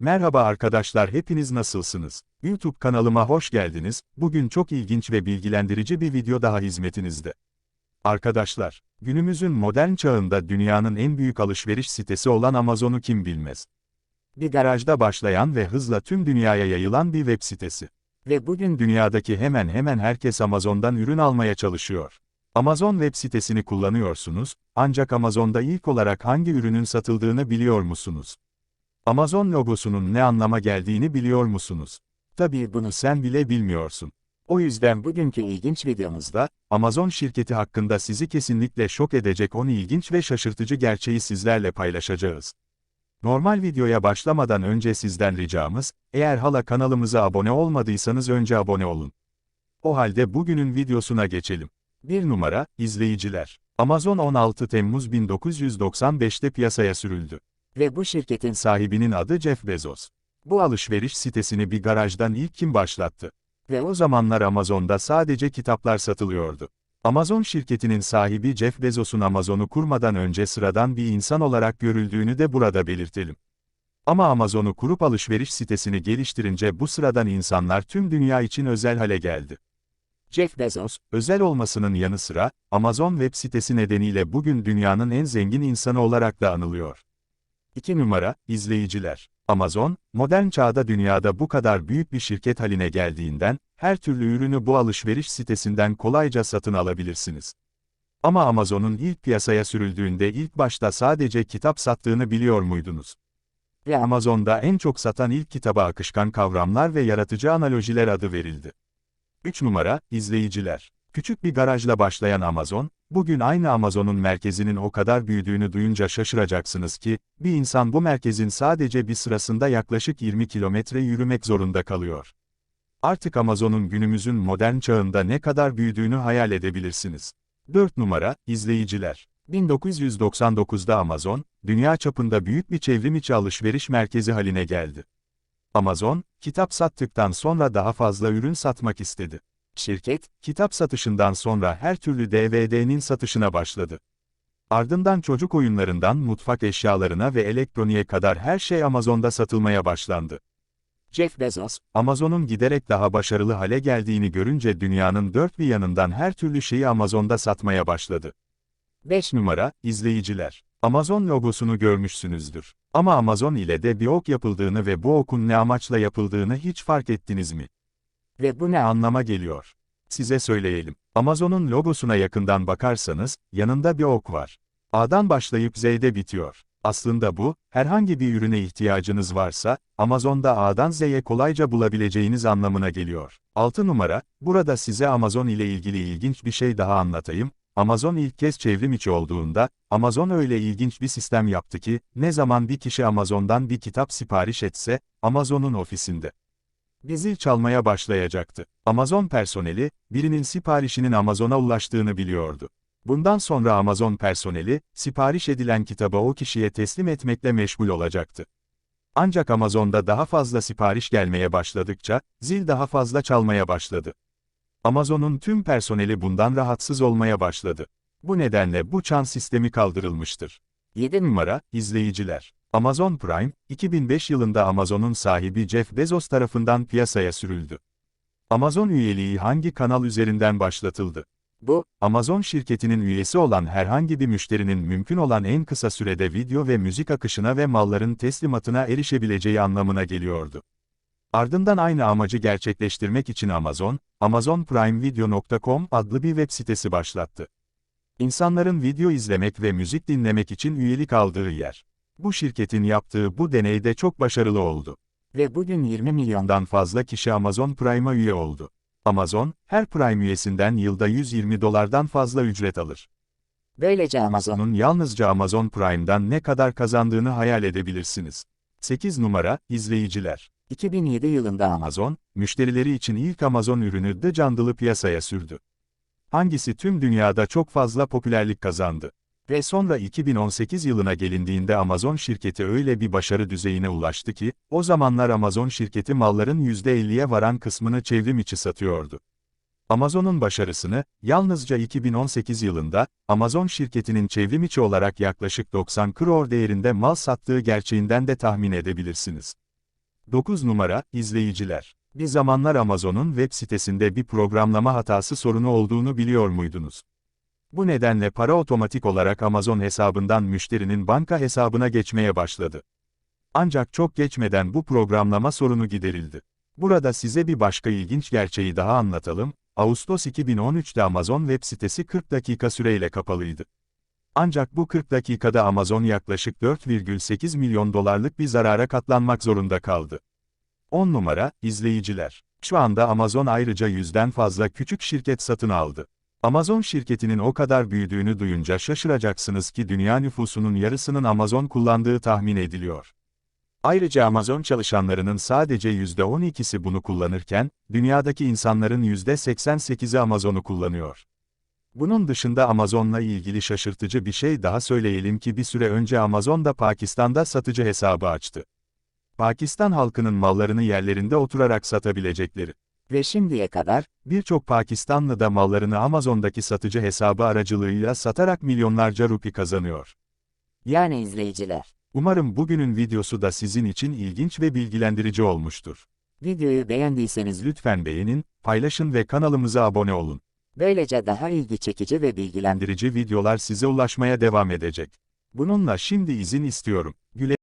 Merhaba arkadaşlar hepiniz nasılsınız? YouTube kanalıma hoş geldiniz. Bugün çok ilginç ve bilgilendirici bir video daha hizmetinizde. Arkadaşlar, günümüzün modern çağında dünyanın en büyük alışveriş sitesi olan Amazon'u kim bilmez? Bir garajda başlayan ve hızla tüm dünyaya yayılan bir web sitesi. Ve bugün dünyadaki hemen hemen herkes Amazon'dan ürün almaya çalışıyor. Amazon web sitesini kullanıyorsunuz, ancak Amazon'da ilk olarak hangi ürünün satıldığını biliyor musunuz? Amazon logosunun ne anlama geldiğini biliyor musunuz? Tabii bunu sen bile bilmiyorsun. O yüzden bugünkü ilginç videomuzda, Amazon şirketi hakkında sizi kesinlikle şok edecek 10 ilginç ve şaşırtıcı gerçeği sizlerle paylaşacağız. Normal videoya başlamadan önce sizden ricamız, eğer hala kanalımıza abone olmadıysanız önce abone olun. O halde bugünün videosuna geçelim. 1 numara, izleyiciler. Amazon 16 Temmuz 1995'te piyasaya sürüldü. Ve bu şirketin sahibinin adı Jeff Bezos. Bu alışveriş sitesini bir garajdan ilk kim başlattı? Ve o zamanlar Amazon'da sadece kitaplar satılıyordu. Amazon şirketinin sahibi Jeff Bezos'un Amazon'u kurmadan önce sıradan bir insan olarak görüldüğünü de burada belirtelim. Ama Amazon'u kurup alışveriş sitesini geliştirince bu sıradan insanlar tüm dünya için özel hale geldi. Jeff Bezos, özel olmasının yanı sıra, Amazon web sitesi nedeniyle bugün dünyanın en zengin insanı olarak da anılıyor. 2 numara, izleyiciler. Amazon, modern çağda dünyada bu kadar büyük bir şirket haline geldiğinden, her türlü ürünü bu alışveriş sitesinden kolayca satın alabilirsiniz. Ama Amazon'un ilk piyasaya sürüldüğünde ilk başta sadece kitap sattığını biliyor muydunuz? Ve Amazon'da en çok satan ilk kitaba akışkan kavramlar ve yaratıcı analojiler adı verildi. 3 numara, izleyiciler. Küçük bir garajla başlayan Amazon, bugün aynı Amazon'un merkezinin o kadar büyüdüğünü duyunca şaşıracaksınız ki, bir insan bu merkezin sadece bir sırasında yaklaşık 20 kilometre yürümek zorunda kalıyor. Artık Amazon'un günümüzün modern çağında ne kadar büyüdüğünü hayal edebilirsiniz. 4 numara, izleyiciler. 1999'da Amazon, dünya çapında büyük bir çevrim içi alışveriş merkezi haline geldi. Amazon, kitap sattıktan sonra daha fazla ürün satmak istedi. Şirket, kitap satışından sonra her türlü DVD'nin satışına başladı. Ardından çocuk oyunlarından mutfak eşyalarına ve elektroniğe kadar her şey Amazon'da satılmaya başlandı. Jeff Bezos, Amazon'un giderek daha başarılı hale geldiğini görünce dünyanın dört bir yanından her türlü şeyi Amazon'da satmaya başladı. 5 numara, izleyiciler. Amazon logosunu görmüşsünüzdür. Ama Amazon ile de bir ok yapıldığını ve bu okun ne amaçla yapıldığını hiç fark ettiniz mi? Ve bu ne anlama geliyor? Size söyleyelim. Amazon'un logosuna yakından bakarsanız, yanında bir ok var. A'dan başlayıp Z'de bitiyor. Aslında bu, herhangi bir ürüne ihtiyacınız varsa, Amazon'da A'dan Z'ye kolayca bulabileceğiniz anlamına geliyor. 6 numara, burada size Amazon ile ilgili ilginç bir şey daha anlatayım. Amazon ilk kez çevrim içi olduğunda, Amazon öyle ilginç bir sistem yaptı ki, ne zaman bir kişi Amazon'dan bir kitap sipariş etse, Amazon'un ofisinde bir zil çalmaya başlayacaktı. Amazon personeli, birinin siparişinin Amazon'a ulaştığını biliyordu. Bundan sonra Amazon personeli, sipariş edilen kitabı o kişiye teslim etmekle meşgul olacaktı. Ancak Amazon'da daha fazla sipariş gelmeye başladıkça, zil daha fazla çalmaya başladı. Amazon'un tüm personeli bundan rahatsız olmaya başladı. Bu nedenle bu çan sistemi kaldırılmıştır. 7 numara, izleyiciler. Amazon Prime, 2005 yılında Amazon'un sahibi Jeff Bezos tarafından piyasaya sürüldü. Amazon üyeliği hangi kanal üzerinden başlatıldı? Bu, Amazon şirketinin üyesi olan herhangi bir müşterinin mümkün olan en kısa sürede video ve müzik akışına ve malların teslimatına erişebileceği anlamına geliyordu. Ardından aynı amacı gerçekleştirmek için Amazon, amazonprimevideo.com adlı bir web sitesi başlattı. İnsanların video izlemek ve müzik dinlemek için üyelik aldığı yer. Bu şirketin yaptığı bu deneyde çok başarılı oldu. Ve bugün 20 milyondan fazla kişi Amazon Prime'a üye oldu. Amazon, her Prime üyesinden yılda 120 dolardan fazla ücret alır. Böylece Amazon'un yalnızca Amazon Prime'dan ne kadar kazandığını hayal edebilirsiniz. 8 numara, izleyiciler. 2007 yılında Amazon, müşterileri için ilk Amazon ürünü The Jandal'ı piyasaya sürdü. Hangisi tüm dünyada çok fazla popülerlik kazandı. Ve sonra 2018 yılına gelindiğinde Amazon şirketi öyle bir başarı düzeyine ulaştı ki, o zamanlar Amazon şirketi malların %50'ye varan kısmını çevrim içi satıyordu. Amazon'un başarısını, yalnızca 2018 yılında, Amazon şirketinin çevrim içi olarak yaklaşık 90 crore değerinde mal sattığı gerçeğinden de tahmin edebilirsiniz. 9 numara, izleyiciler. Bir zamanlar Amazon'un web sitesinde bir programlama hatası sorunu olduğunu biliyor muydunuz? Bu nedenle para otomatik olarak Amazon hesabından müşterinin banka hesabına geçmeye başladı. Ancak çok geçmeden bu programlama sorunu giderildi. Burada size bir başka ilginç gerçeği daha anlatalım. Ağustos 2013'te Amazon web sitesi 40 dakika süreyle kapalıydı. Ancak bu 40 dakikada Amazon yaklaşık 4,8 milyon dolarlık bir zarara katlanmak zorunda kaldı. 10 numara, izleyiciler. Şu anda Amazon ayrıca yüzden fazla küçük şirket satın aldı. Amazon şirketinin o kadar büyüdüğünü duyunca şaşıracaksınız ki dünya nüfusunun yarısının Amazon kullandığı tahmin ediliyor. Ayrıca Amazon çalışanlarının sadece %12'si bunu kullanırken, dünyadaki insanların %88'i Amazon'u kullanıyor. Bunun dışında Amazon'la ilgili şaşırtıcı bir şey daha söyleyelim ki bir süre önce Amazon da Pakistan'da satıcı hesabı açtı. Pakistan halkının mallarını yerlerinde oturarak satabilecekleri. Ve şimdiye kadar, birçok Pakistanlı da mallarını Amazon'daki satıcı hesabı aracılığıyla satarak milyonlarca rupi kazanıyor. Yani izleyiciler. Umarım bugünün videosu da sizin için ilginç ve bilgilendirici olmuştur. Videoyu beğendiyseniz Lütfen beğenin, paylaşın ve kanalımıza abone olun. böylece daha ilgi çekici ve bilgilendirici videolar size ulaşmaya devam edecek. Bununla şimdi izin istiyorum. Güle